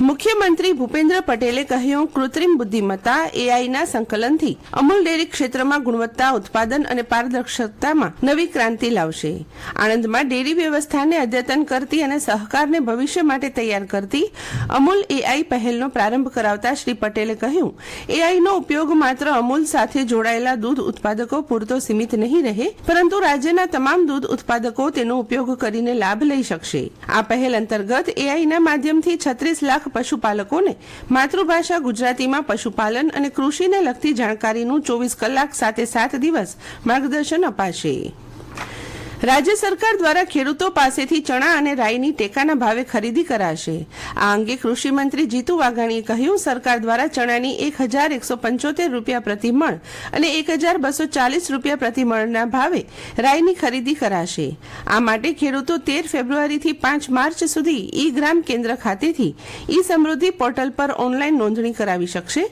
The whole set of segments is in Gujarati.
મુખ્યમંત્રી ભૂપેન્દ્ર પટેલે કહ્યું, કૃત્રિમ બુદ્ધિમત્તા એઆઈના સંકલનથી અમૂલ ડેરી ક્ષેત્રમાં ગુણવત્તા, ઉત્પાદન અને પારદર્શકતામાં નવી ક્રાંતિ લાવશે. આણંદમાં ડેરી વ્યવસ્થાને અદ્યતન કરતી અને સહકારને ભવિષ્ય માટે તૈયાર કરતી અમૂલ એઆઈ પહેલનો પ્રારંભ કરાવતા શ્રી પટેલે કહ્યું એઆઈનો ઉપયોગ માત્ર અમૂલ સાથે જોડાયેલા દૂધ ઉત્પાદકો પૂરતો સીમિત નહીં રહે, પરંતુ રાજ્યના તમામ દૂધ ઉત્પાદકો તેનો ઉપયોગ કરીને લાભ લઈ શકશે. આ પહેલ અંતર્ગત એઆઈના માધ્યમથી છત્રીસ લાખ પશુપાલકોને માતૃભાષા ગુજરાતીમાં પશુપાલન અને કૃષિને લગતી જાણકારીનું ચોવીસ કલાક સાથે સાત દિવસ માર્ગદર્શન અપાશે. રાજ્ય સરકાર દ્વારા ખેડૂતો પાસેથી ચણા અને રાઈની ટેકાના ભાવે ખરીદી કરાશે. આ અંગે કૃષિમંત્રી જીતુ વાઘાણીએ કહ્યું, સરકાર દ્વારા ચણાની એક હજાર એકસો પંચોતેર રૂપિયા પ્રતિ મણ અને એક હજાર બસો ચાલીસ રૂપિયા પ્રતિ મણના ભાવે રાઈની ખરીદી કરાશે. આ માટે ખેડૂતો તેર ફેબ્રુઆરીથી પાંચ માર્ચ સુધી ઈ ગ્રામ કેન્દ્ર ખાતેથી ઈ સમૃદ્ધિ પોર્ટલ પર ઓનલાઈન નોંધણી કરાવી શકશે.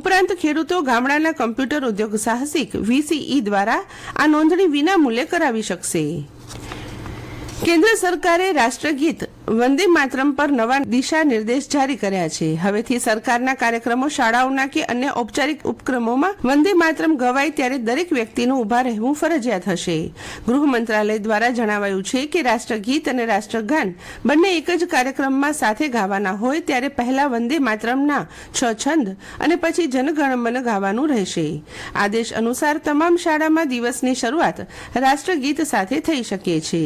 ઉપરાંત ખેડૂતો ગામડાના કમ્પ્યુટર ઉદ્યોગ સાહસિક વીસીઈ દ્વારા આ નોંધણી વિના મૂલ્યે કરાવી શકશે. કેન્દ્ર સરકારે રાષ્ટ્રગીત વંદે માતરમ પર નવા દિશા નિર્દેશ જારી કર્યા છે. હવેથી સરકારના કાર્યક્રમો શાળાઓના કે અન્ય ઔપચારિક ઉપક્રમોમાં વંદે માતરમ ગવાય ત્યારે દરેક વ્યક્તિનું ઊભા રહેવું ફરજિયાત હશે. ગૃહ મંત્રાલય દ્વારા જણાવાયું છે કે રાષ્ટ્રગીત અને રાષ્ટ્રગાન બંને એક જ કાર્યક્રમમાં સાથે ગાવાના હોય ત્યારે પહેલા વંદે માતરમના છ છંદ અને પછી જનગણમન ગાવાનું રહેશે. આદેશ અનુસાર તમામ શાળામાં દિવસની શરૂઆત રાષ્ટ્રગીત સાથે થઈ શકે છે.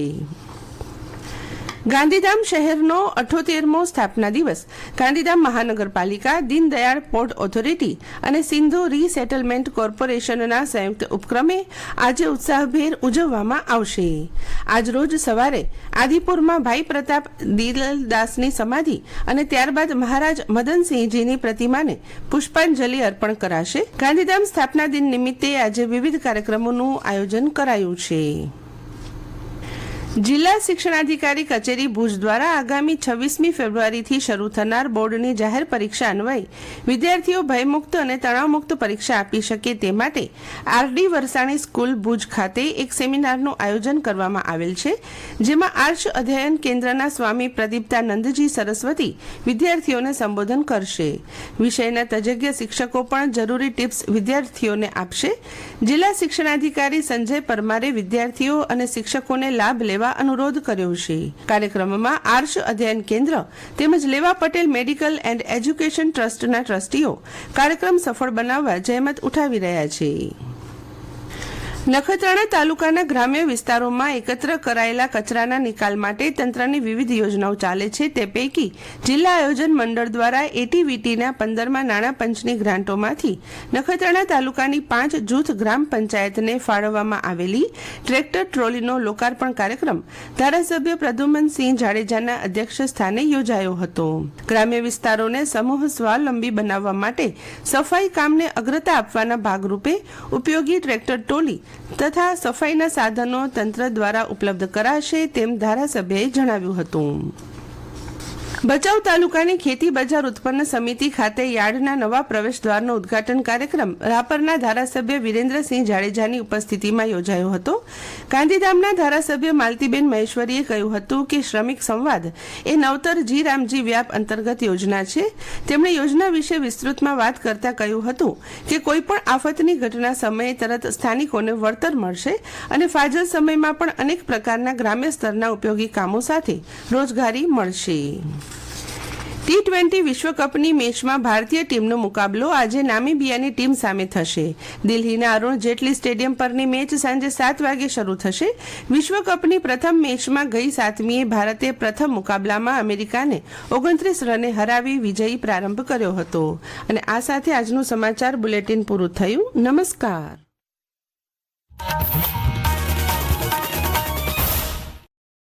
ગાંધીધામ શહેરનો અઠોતેરમો સ્થાપના દિવસ. ગાંધીધામ મહાનગરપાલિકા, દીનદયાળ પોર્ટ ઓથોરિટી અને સિંધુ રીસેટલમેન્ટ કોર્પોરેશનના સંયુક્ત ઉપક્રમે આજે ઉત્સાહભેર ઉજવવામાં આવશે. આજરોજ સવારે આદિપુરમાં ભાઈ પ્રતાપ દિલદાસની સમાધિ અને ત્યારબાદ મહારાજ મદનસિંહજીની પ્રતિમાને પુષ્પાંજલિ અર્પણ કરાશે. ગાંધીધામ સ્થાપના દિન નિમિત્તે આજે વિવિધ કાર્યક્રમોનું આયોજન કરાયું છે. જિલ્લા શિક્ષણાધિકારી કચેરી ભુજ દ્વારા આગામી છવ્વીસમી ફેબ્રુઆરીથી શરૂ થનાર બોર્ડની જાહેર પરીક્ષા અન્વયે વિદ્યાર્થીઓ ભયમુક્ત અને તણાવમુક્ત પરીક્ષા આપી શકે તે માટે આરડી વરસાણી સ્કૂલ ભુજ ખાતે એક સેમિનારનું આયોજન કરવામાં આવેલ છે, જેમાં આર્ષ અધ્યયન કેન્દ્રના સ્વામી પ્રદીપ્તાનંદજી સરસ્વતી વિદ્યાર્થીઓને સંબોધન કરશે. વિષયના તજજ્ઞ શિક્ષકો પણ જરૂરી ટિપ્સ વિદ્યાર્થીઓને આપશે. જિલ્લા શિક્ષણાધિકારી સંજય પરમારે વિદ્યાર્થીઓ અને શિક્ષકોને લાભ લેવા અનુરોધ કર્યો છે. કાર્યક્રમમાં આર્ષ અધ્યયન કેન્દ્ર તેમજ લેવા પટેલ મેડિકલ એન્ડ એજ્યુકેશન ટ્રસ્ટના ટ્રસ્ટીઓ કાર્યક્રમ સફળ બનાવવા જહેમત ઉઠાવી રહ્યા છે. નખત્રાણા તાલુકાના ગ્રામ્ય વિસ્તારોમાં એકત્ર કરાયેલા કચરાના નિકાલ માટે તંત્રની વિવિધ યોજનાઓ ચાલે છે. તે પૈકી જિલ્લા આયોજન મંડળ દ્વારા એટીવીટીના પંદરમાં નાણાં પંચની ગ્રાન્ટોમાંથી નખત્રાણા તાલુકાની પાંચ જૂથ ગ્રામ પંચાયતને ફાળવવામાં આવેલી ટ્રેક્ટર ટ્રોલીનો લોકાર્પણ કાર્યક્રમ ધારાસભ્ય પ્રદ્યુમનસિંહ જાડેજાના અધ્યક્ષ સ્થાને યોજાયો હતો. ગ્રામ્ય વિસ્તારોને સમૂહ સ્વાવલંબી બનાવવા માટે સફાઈ કામને અગ્રતા આપવાના ભાગરૂપે ઉપયોગી ટ્રેક્ટર ટોલી તથા સફાઈના સાધનો તંત્ર દ્વારા ઉપલબ્ધ કરાશે તેમ ધારાસભ્યએ જણાવ્યું હતું. ભચાઉ તાલુકાની ખેતી બજાર ઉત્પન્ન સમિતિ ખાતે યાર્ડના નવા પ્રવેશદ્વારનો ઉદઘાટન કાર્યક્રમ રાપરના ધારાસભ્ય વિરેન્દ્રસિંહ જાડેજાની ઉપસ્થિતિમાં યોજાયો હતો. ગાંધીધામના ધારાસભ્ય માલતીબેન મહેશ્વરીએ કહ્યું હતું કે શ્રમિક સંવાદ એ નવતર જી રામજી વ્યાપ અંતર્ગત યોજના છે. તેમણે યોજના વિશે વિસ્તૃતમાં વાત કરતા કહ્યું હતું કે કોઈપણ આફતની ઘટના સમયે તરત સ્થાનિકોને વળતર મળશે અને ફાજલ સમયમાં પણ અનેક પ્રકારના ગ્રામ્ય સ્તરના ઉપયોગી કામો સાથે રોજગારી મળશે. ટી ટ્વેન્ટી વિશ્વકપની મેચમાં ભારતીય ટીમનો મુકાબલો આજે નામીબિયાની ટીમ સામે થશે. દિલ્હીના અરુણ જેટલી સ્ટેડિયમ પરની મેચ સાંજે સાત વાગે શરૂ થશે. વિશ્વકપની પ્રથમ મેચમાં ગઈ સાતમીએ ભારતે પ્રથમ મુકાબલામાં અમેરિકાને ઓગણત્રીસ રને હરાવી વિજયી પ્રારંભ કર્યો હતો. અને આ સાથે આજનું સમાચાર બુલેટિન પૂરું થયું. નમસ્કાર.